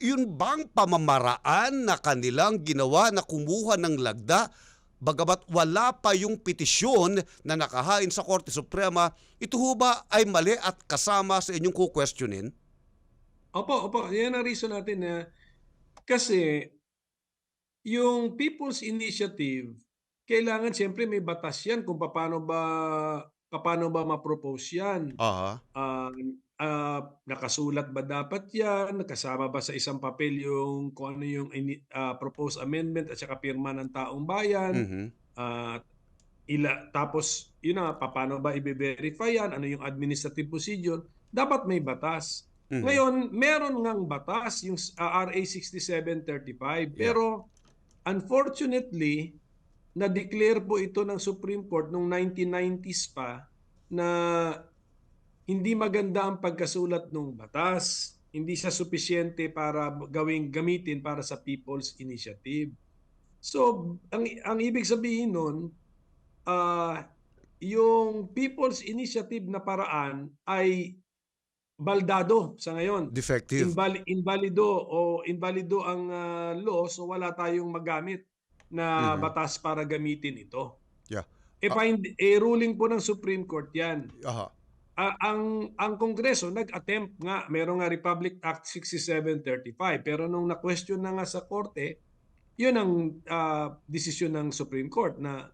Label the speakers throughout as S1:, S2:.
S1: yun bang pamamaraan na kanilang ginawa na kumuha ng lagda bagamat wala pa yung petisyon na nakahain sa Korte Suprema, ito ho ba ay mali at kasama sa inyong kukwestiyonin?
S2: Opo, opo. Yan ang reason natin na kasi yung People's Initiative, kailangan siyempre may batas yan kung paano ba paano ba ma-propose yan.
S1: Aha.
S2: Ah, ah, nakasulat ba dapat yan? Nakasama ba sa isang papel yung kung ano yung ah, proposed amendment at saka pirma ng taong bayan?
S1: Mhm.
S2: Ah, ila tapos yun na paano ba i-verify yan? Ano yung administrative procedure? Dapat may batas.
S1: Mhm.
S2: Ngayon, meron ngang batas yung uh, RA 6735 pero unfortunately na-declare po ito ng Supreme Court noong 1990s pa na hindi maganda ang pagkasulat ng batas. Hindi siya sufisyente para gawing gamitin para sa People's Initiative. So, ang ang ibig sabihin nun, ah, yung People's Initiative na paraan ay baldado sa ngayon.
S1: Defective.
S2: Invali- invalido o invalido ang ah, law so wala tayong magamit na
S1: Mhm.
S2: batas para gamitin ito.
S1: Yeah.
S2: E
S1: Ah.
S2: find eh, ruling po ng Supreme Court 'yan.
S1: Aha.
S2: Ah, ang ang Kongreso nag-attempt nga meron nga Republic Act 6735 pero nung na-question na nga sa korte, 'yun ang ah, desisyon ng Supreme Court na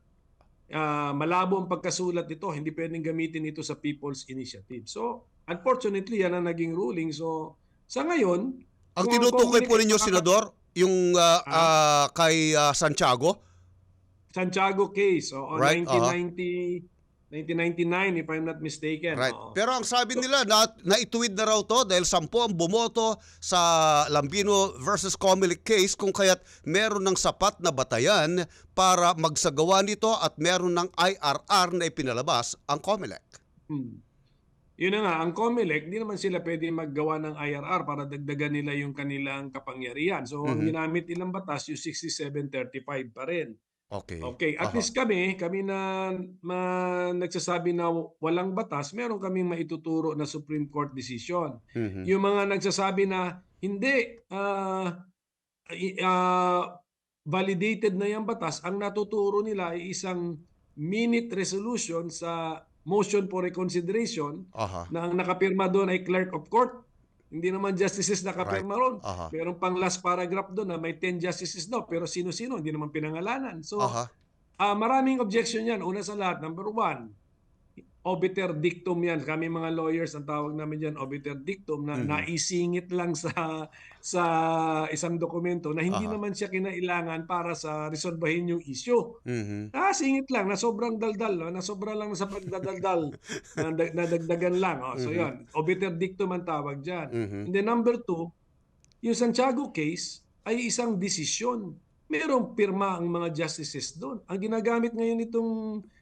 S2: ah, malabo ang pagkasulat nito, hindi pwedeng gamitin ito sa People's Initiative. So, unfortunately, yan ang naging ruling. So, sa ngayon,
S1: Ang tinutukoy po ninyo, Senador, yung ah, ah, kay ah, Santiago,
S2: Santiago case, o
S1: Right,
S2: 1990 1999 if I'm not mistaken.
S1: Right.
S2: Oo.
S1: Pero ang sabi nila na naituwid na raw to dahil sampu ang bumoto sa Lambino versus Comelec case kung kaya't meron ng sapat na batayan para magsagawa nito at meron ng IRR na ipinalabas ang Comelec.
S2: Hmm. Yun na nga, ang COMELEC, di naman sila pwede maggawa ng IRR para dagdagan nila yung kanilang kapangyarihan. So, ang
S1: Mhm.
S2: ginamit nilang batas, yung 6735 pa rin.
S1: Okay.
S2: Okay, at
S1: Aha.
S2: least kami, kami na, ma- nagsasabi na walang batas, meron kaming maituturo na Supreme Court decision.
S1: Mhm.
S2: Yung mga nagsasabi na hindi, ah, i- ah, validated na yung batas, ang natuturo nila ay isang minute resolution sa motion for reconsideration
S1: Aha.
S2: na ang nakapirma doon ay clerk of court. Hindi naman justices nakapirma ron.
S1: Aha.
S2: Meron pang last paragraph doon na may 10 justices daw pero sino-sino hindi naman pinangalanan. So
S1: Aha.
S2: ah, maraming objection yan. Una sa lahat, number one, obiter dictum yan. Kami mga lawyers, ang tawag namin dyan, obiter dictum na
S1: Mhm.
S2: naisingit lang sa sa isang dokumento na hindi
S1: Aha.
S2: naman siya kinailangan para sa resolbahin yung issue.
S1: Mhm.
S2: Ah, singit lang, na sobrang daldal, na sobra lang sa pagdadaldal, na, dag- nadagdagan lang. Oh. So
S1: Mhm.
S2: yan, obiter dictum ang tawag dyan.
S1: Mhm.
S2: And then number two, yung Santiago case ay isang desisyon. Merong pirma ang mga justices doon. Ang ginagamit ngayon itong,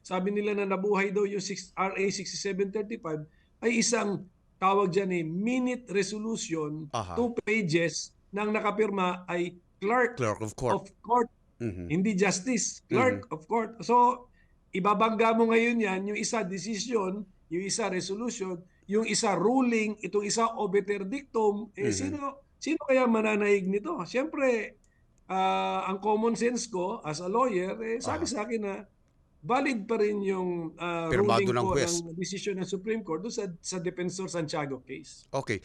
S2: sabi nila na nabuhay daw yung 6, RA 6735, ay isang tawag dyan eh, minute resolution,
S1: Aha.
S2: two pages, na ang nakapirma ay clerk
S1: Clerk of court.
S2: of court,
S1: Mhm.
S2: hindi justice, clerk of court. So, ibabangga mo ngayon yan, yung isa decision, yung isa resolution, yung isa ruling, itong isa obiter dictum, eh
S1: Mhm.
S2: sino sino kaya mananaig nito? Siyempre, ah, ang common sense ko as a lawyer, eh, sabi
S1: Ah.
S2: sa akin na valid pa rin yung ah,
S1: Pirmado
S2: ruling
S1: ng
S2: po
S1: huwes.
S2: ng decision ng Supreme Court doon sa, sa Defensor Santiago case.
S1: Okay.